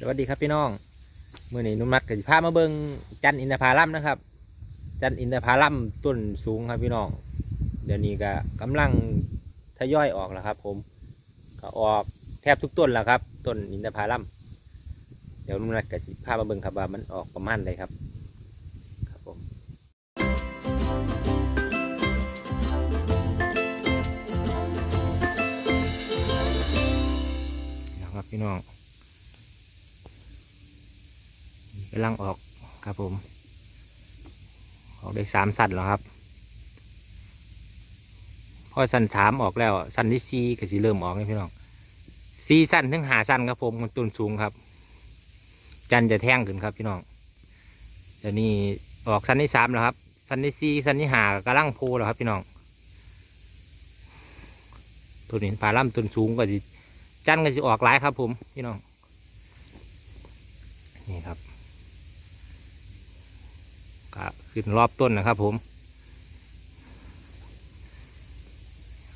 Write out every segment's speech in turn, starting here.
สวัสดีครับพี่น้องมื่อนี้นุ่มนัดกับพามาเบิงจันอินทผลัมนะครับ จันอินทผลัมต้นสูงครับพี่น้อง เดี๋ยวนี้ก็กำลังทยอยออกแล้วครับ ผมก็ออกแทบทุกต้นแล้วครับต้นอินทผลัมเดี๋ยวนุ่มนัดกับพามาเบิงครับว่ามันออกประมาณใดครับครับผมนะครับพี่น้อง กำลังออกครับผม ออกได้สามสันแล้วครับ พอสั้นสามออกแล้วสั้นที่สี่ก็สิเริ่มออกนี่พี่น้องสี่สั้นถึงหาสั้นครับผมมันต้นสูงครับ จันจะแท่งขึ้นครับพี่น้องเดี๋ยวนี้ออกสั้นที่สามแล้วครับสั้นที่สี่สั้นที่หากำลังโพแล้วครับพี่น้องตัวนี้ปลาล่ำต้นสูงก็สิจันก็จะออกหลายครับผมพี่น้อง นี่ครับ ก็ขึ้นรอบต้นนะครับผม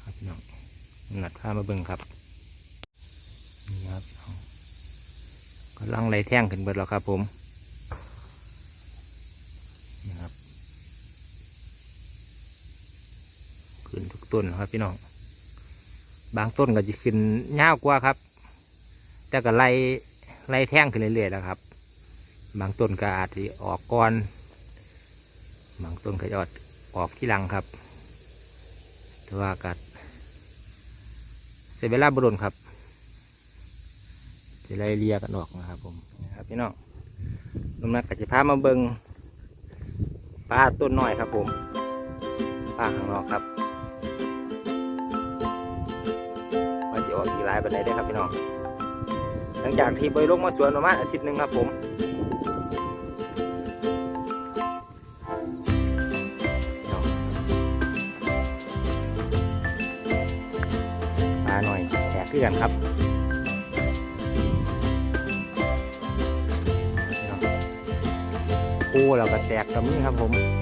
ครับพี่น้องหนัดข้ามาเบิ่งครับนี่ครับพี่น้องกำลังไล่แท่งขึ้นเบิดแล้วครับผมนี่ครับขึ้นทุกต้นครับพี่น้องบางต้นก็จะขึ้นยาวกว่าครับ แต่ก็ไล่ไล่แท่งขึ้นเรื่อยๆแล้วครับ บางต้นก็อาจจะออกก่อน บางต้นก็จะออกออกที่หลังครับ แต่ว่ากัดเสียเวลาบรุนครับจะไล่เลียกันออกนะครับผมนะครับพี่น้องลุงนักก็จะพามาเบิงปลาต้นน้อยครับผมปลาข้างนอกครับว่าจะออกอีกหลายปันไดได้ครับพี่น้องหลังจากที่ไปลงมาสวนประมาณอาทิตย์หนึ่งครับผม น่อยแตกขึ้นกันครับปูเราก็แตกกับนี้ครับผม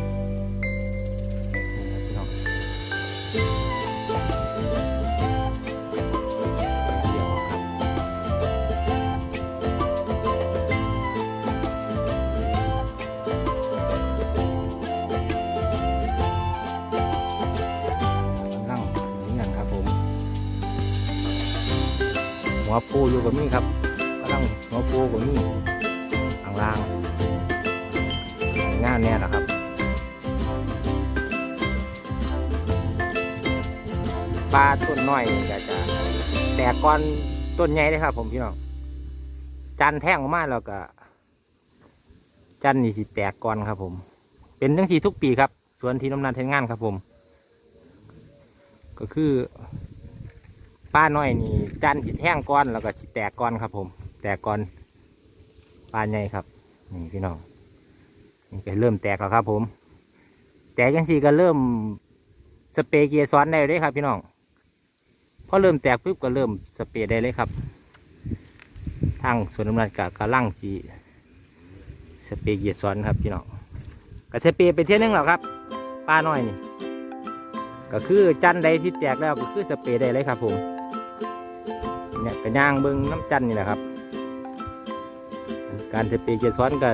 หัวปูอยู่กับมีครับกำลังหัวปูกับมีข้างล่างงานเนี่ยนะครับปลาต้นน้อยก็จะแตกก้อนต้นใหญ่เลยครับ ผมพี่น้องจันแท่งออกมาแล้วก็ จันนี่สิแตกก้อนครับ ผม เป็นทั้งทีทุกปีครับ สวนที่น้ำนันเทนงานครับผม ก็คือ ป้าน้อยนี่จันสิแท่งก้อนแล้วก็แตกก้อนครับ ผม แตกก้อนปลาใหญ่ครับนี่พี่น้องนี่ก็เริ่มแตกแล้วครับ ผม แตกยังสี่ก็เริ่มสเปรย์เกียร์ซ้อนได้เลยครับ พี่น้องพอเริ่มแตกปุ๊บก็เริ่มสเปรย์ได้เลยครับทางสวนน้ำมันกับกระลังสีสเปรย์เกียร์ซ้อนครับพี่น้องก็สเปรย์ไปเที่ยนึงแล้วครับป้าน้อยนี่ก็คือจันใดที่แตกแล้วก็คือสเปรย์ได้เลยครับผม เนี่ยกระย่างเบิ้งน้ำจันนี่แหละครับ การสเปรย์เกสรก็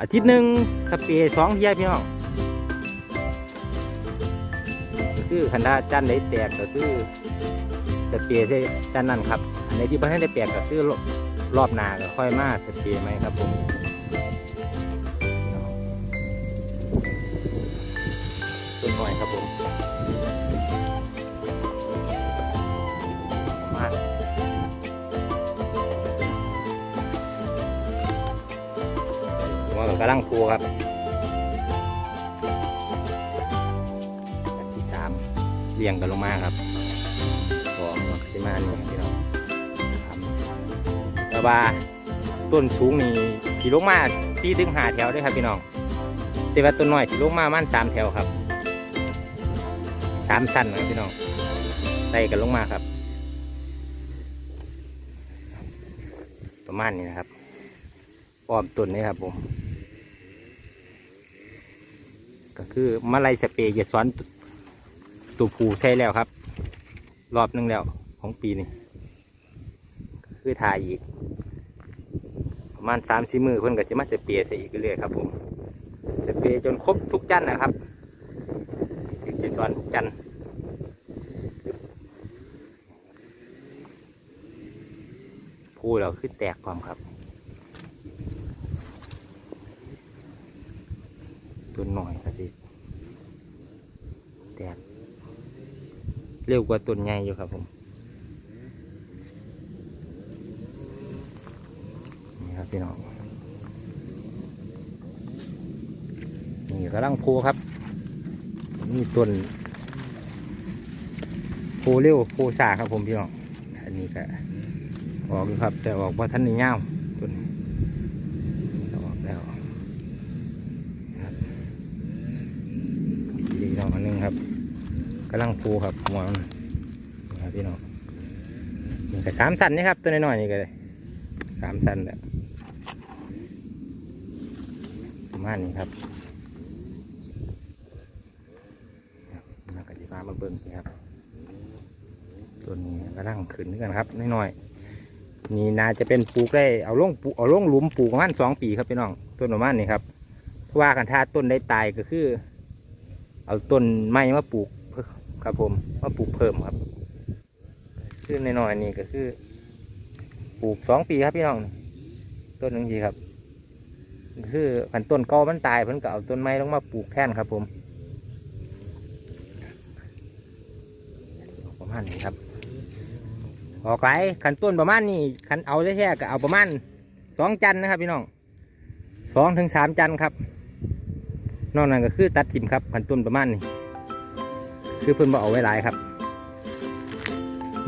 อาทิตย์หนึ่งสเปรย์สองเที่ยพี่น้องคือคันดาจันใดแตกก็คือสเปรย์ใช่จันนั่นครับ อันไหนที่เพิ่นได้แตกก็คือรอบหนาก็ค่อยมาสเปรย์ไหมครับผม กำลังพูครับที่สามเรียงกันลงมาครับสองขึ้นมานี่พี่น้องครับแล้วว่าต้นสูงนี่ที่ลงมาสี่ถึงห้าแถวด้วยครับพี่น้องแต่ว่าต้นน้อยที่ลงมามันสามแถวครับสามสั้นนะพี่น้องไต่กันลงมาครับ ประมาณนี้นะครับปอมตุนนี่ครับผม ก็คือมาลสเปรย์จะซ้อนตัวผูใช่แล้วครับ รอบหนึงแล้วของปีนี้คือถ่ายอีก ประมาณสามสี่มือเพิ่นก็จะมาจะเปียใส่อีกเรื่อยครับผมจะเปียจนครบทุกจันนะครับถึงจะสอนทุกจันทร์พูเราคือแตกความครับ ตัวหน่อยก็สิแตกเร็วกว่าต้นใหญ่อยู่ครับผมนี่ครับพี่น้องนี่กำลังโพครับ นี่ต้นโพเร็วโพสาครับผมพี่น้องอันนี้ก็ออกอยู่ครับ แต่ออกว่าท่านนี่เงาต้นนี้ออกแล้วครับดีน้องอันหนึงครับ กำลังโพครับหัวมันครับพี่น้องนี่ก็สามสันนี่ครับ ตัวน้อยๆนี่ก็เลยสามสันแหละประมาณนี้ครับนักกจิมามาเบิ่งนี่ครับ ตัวนี้กำลังขึ้นกันครับน้อยๆนี่นาจะเป็นปลูกได้เอาลงปลูกเอาลงหลุมปลูกประมาณสองปีครับพี่น้องต้นประมาณนี้ครับเพราะว่ากันถ้าต้นได้ตายก็คือ เอาต้นไม้มาปลูก ครับผมมาปลูกเพิ่มครับคือน้อยนี่ก็คือ ปลูกสองปีครับพี่น้องต้นหนึ่งทีครับ คือพันต้นเก่ามันตายเพิ่นก็เอาต้นไม้ลงมาปลูกแทนครับ ผมประมาณนี้ครับออกหลายขันต้นประมาณนี้ขันเอาได้แค่ก็เอาประมาณสองจันนะครับ พี่น้องสองถึงสามจันครับ นอกนั้นก็คือตัดถิ่มครับขันต้นประมาณนี้ คือเพิ่นบ่เอาไว้หลายครับ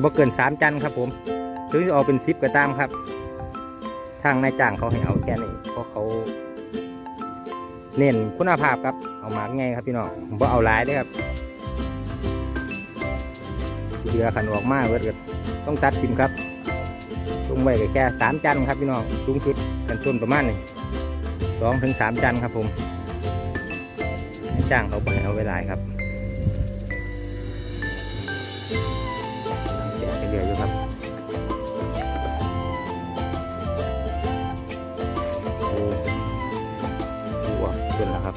บ่เกินสามจันครับผมถึงจะเอาเป็นสิบก็ตามครับ ทางนายจ้างเขาให้เอาแค่นี้เพราะเขา เน้นคุณภาพครับ เอามาไงครับพี่น้องบ่เอาหลายด้อครับเรือขันออกมาเวิร์ดต้องตัดทิมครับลงไว้แค่สามจันครับพี่น้องสูงสุดกันต้นประมาณนี้สองถึงสามจันครับผมนายจ้างเขาบ่ให้เอาไว้หลายครับ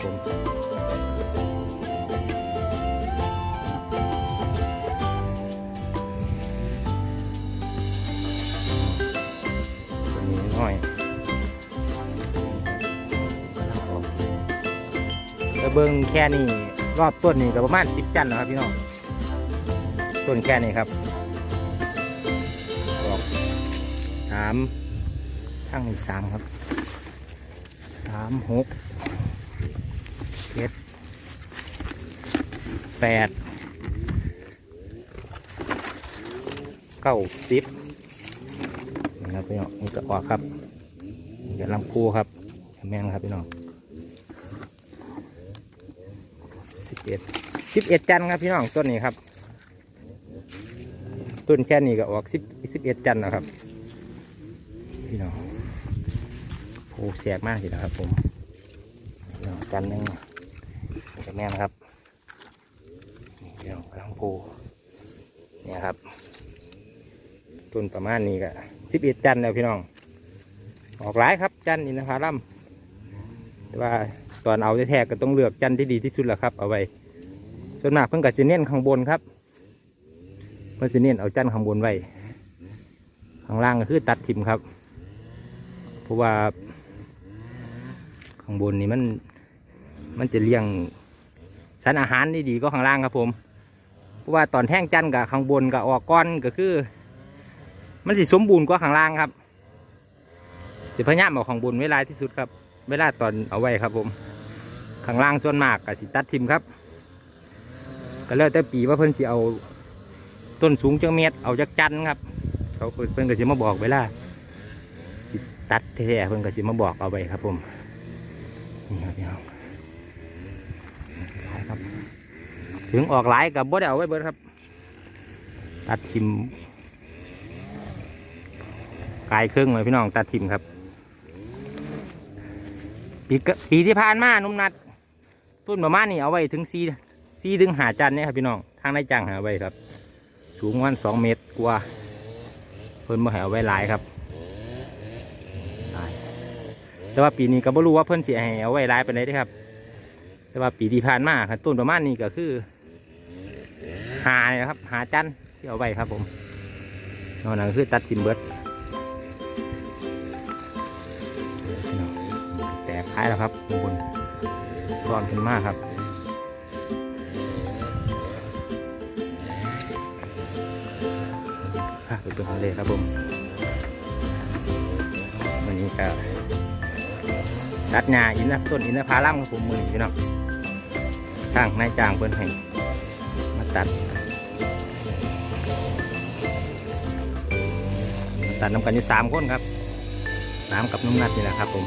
ครับผมตัวนี้น้อยจะเบิ้งแค่นี้รอบต้นนี้ก็ประมาณสิบจันนะครับพี่น้องต้นแค่นี้ครับออกสามทั้งอีกสามครับสามหก เจ็ดแปดเก้าสิบนี่ครับพี่น้องนี่ก็ออกครับนี่ก็ลำพูครับแม่นครับพี่น้องสิบเอ็ดสิบเอ็ดจันทร์ครับพี่น้องต้นนี้ครับต้นแค่นี้ก็ออกสิบสิบเอ็ดจันทร์นะครับ พี่น้องโอ้เสียกมากสินะครับผม จันหนึ่งจะแม่นครับนี่เดี๋ยวกำลังโพเนี่ยครับต้นประมาณนี้ก็สิบเอ็ดจันแล้วพี่น้อง ออกหลายครับจันอินทผลัมแต่ว่าตอนเอาแท้ๆก็ต้องเลือกจันที่ดีที่สุดแหละครับ เอาไว้ส่วนมากเพิ่งกับซีเนียนข้างบนครับเพิ่งซีเนียนเอาจันข้างบนไว้ข้างล่างก็คือตัดทิมครับ เพราะว่าข้างบนนี่มัน มันจะเลี้ยงสารอาหารได้ดีก็ข้างล่างครับผม เพราะว่าตอนแท่งจันกับข้างบนกับออกก้อนก็คือ มันสิสมบูรณ์กว่าข้างล่างครับสิพยายามเอาข้างบนไว้หลาที่สุดครับ เวลาตอนเอาไว้ครับผมข้างล่างส่วนมากกับสิตัดทิมครับก็แล้วแต่ปีว่าเพิ่นสิเอาต้นสูงจังเม็ดเอาจากจันครับ เขาเพิ่นก็สิมาบอกเวลาสิตัดแท้ๆเพิ่นก็สิมาบอกเอาไว้ครับผมนี่ครับพี่น้องหลายครับ ถึงออกหลายกับบ่ได้เอาไว้เบิดครับ ตัดทิมกายเครื่องเลยพี่น้องตัดทิมครับ ปีกปีที่ผ่านมานุ่มนัดต้นประมาณนี้เอาไว้ถึงซีซีถึงหาจันเนี่ยครับพี่น้องทางในจังหาไว้ครับ สูงวันสองเมตรกว่าเพิ่นบ่ให้เอาไว้หลายครับแต่ว่าปีนี้ก็บ่รู้ว่าเพิ่นเสิให้เอาไว้หลายปานใดเด้อครับ แต่ว่าปีที่ผ่านมาครับต้นประมาณนี้ก็คือ หาเนี่ยครับ หาจันที่เอาไว้ครับผมนอกนั้นคือตัดทิมเบิร์ดแตกท้ายแล้วครับข้างบนร้อนขึ้นมากครับพาไปดูทะเลครับผมวันนี้ก็ตัดหญ้าอินนะต้นอินทผลัมครับผมมือพี่น้องทางนายจ้างเพิ่นให้ ตัดตัดนำกันอยู่สามคนครับสามกับนุ่มนัดนี่แหละครับผม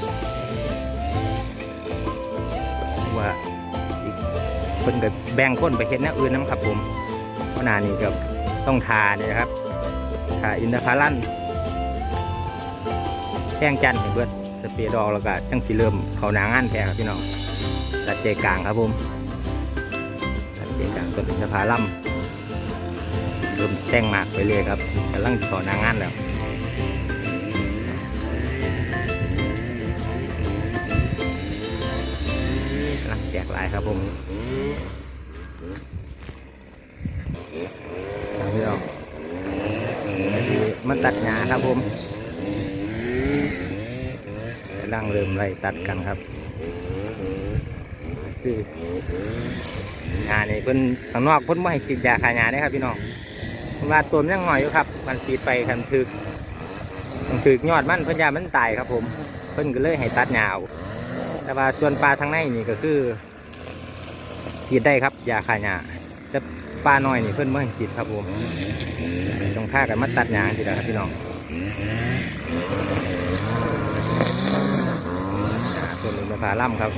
ว่าอีกเพิ่นก็แบ่งคนไปเฮ็ดแนวอื่นน้ำครับผมเพราะนานี้ก็ต้องทาเนี่ยครับค่ะอินทผลัมแจ้งจันทร์ให้เบิดสเปียร์ดอกแล้วก็จังสิเริ่มเขาหนางานแท้ครับพี่น้องตัดเจกลางครับผม ต้นอินทผลัมเริ่มแต่งหมากไปเลยครับกำลังเขาหนางานแล้วกำลังแจกหลายครับผมเอาพี่น้องก็คือมันตัดหญ้าครับผมกำลังเริ่มไล่ตัดกันครับคือ หญ้านี่เพิ่นข้างนอกเพิ่นไม่ให้ฉีดยาฆ่าหญ้าได้ครับพี่น้องเพราะว่าตัวมันยังหน่อยอยู่ครับ มันฉีดไปคันถึกมันถึกยอดมันเพิ่นยามันตายครับ ผม เพิ่นก็เลยให้ตัดหญ้าเอาแต่ว่าส่วนปลาทางในนี่ก็คือฉีดได้ครับยาฆ่าหญ้าแต่ปลาน้อยนี่เพิ่นไม่ให้ฉีดครับผมต้องฆ่ากันมาตัดหยางทีละครับพี่น้องอ่าตัวนี้มาพาล่ำครับ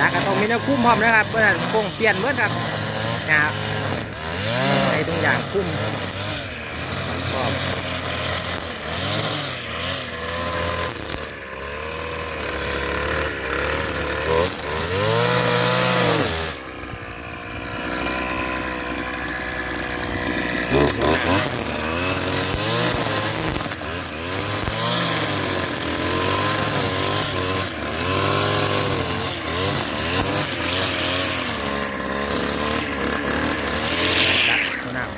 นะก็ต้อง มีน้ำคุ้มพร้อมนะครับเพื่อนคงเปลี่ยนเมื่อครับนะครับในตรงอย่างคุ้มพร้อม ตัดมะนาว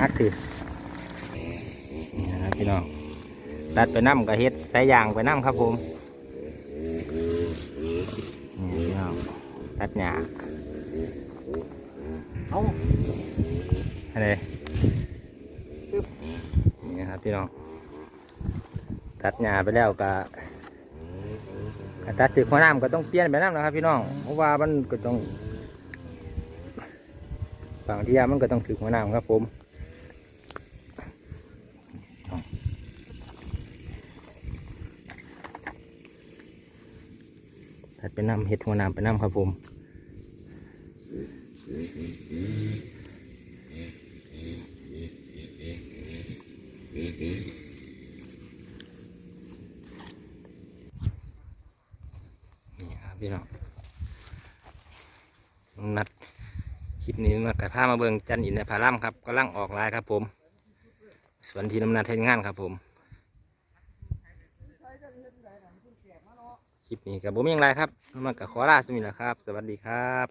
ฮัดคือนี่นะครับพี่น้อง ตัดไปน้ำกับเฮ็ดใส่ยางไปน้ำครับผมนี่พี่น้องตัดหญ้าเอาอะไรนี่นะครับพี่น้องตัดหญ้าไปแล้วก็ก็ตัดถึงหัวน้ำก็ต้องเปลี่ยนไปน้ำนะครับ พี่น้องเพราะว่ามันก็ต้องบางที่มันก็ต้องถึงหัวหน้ำครับผมตัดไป น้ำเห็ดหัวหน้ำไปน้ำครับผมนี่ครับพี่น้องนัดคลิปนี้มาไก่ผ้ามาเบิงจันอินในพาร่มครับกำลังออกลายครับผมส่วนที่น้ำนาเทนงานครับผม คลิปนี้กับผมยังไรครับมากับขอลาสมิละครับ สวัสดีครับ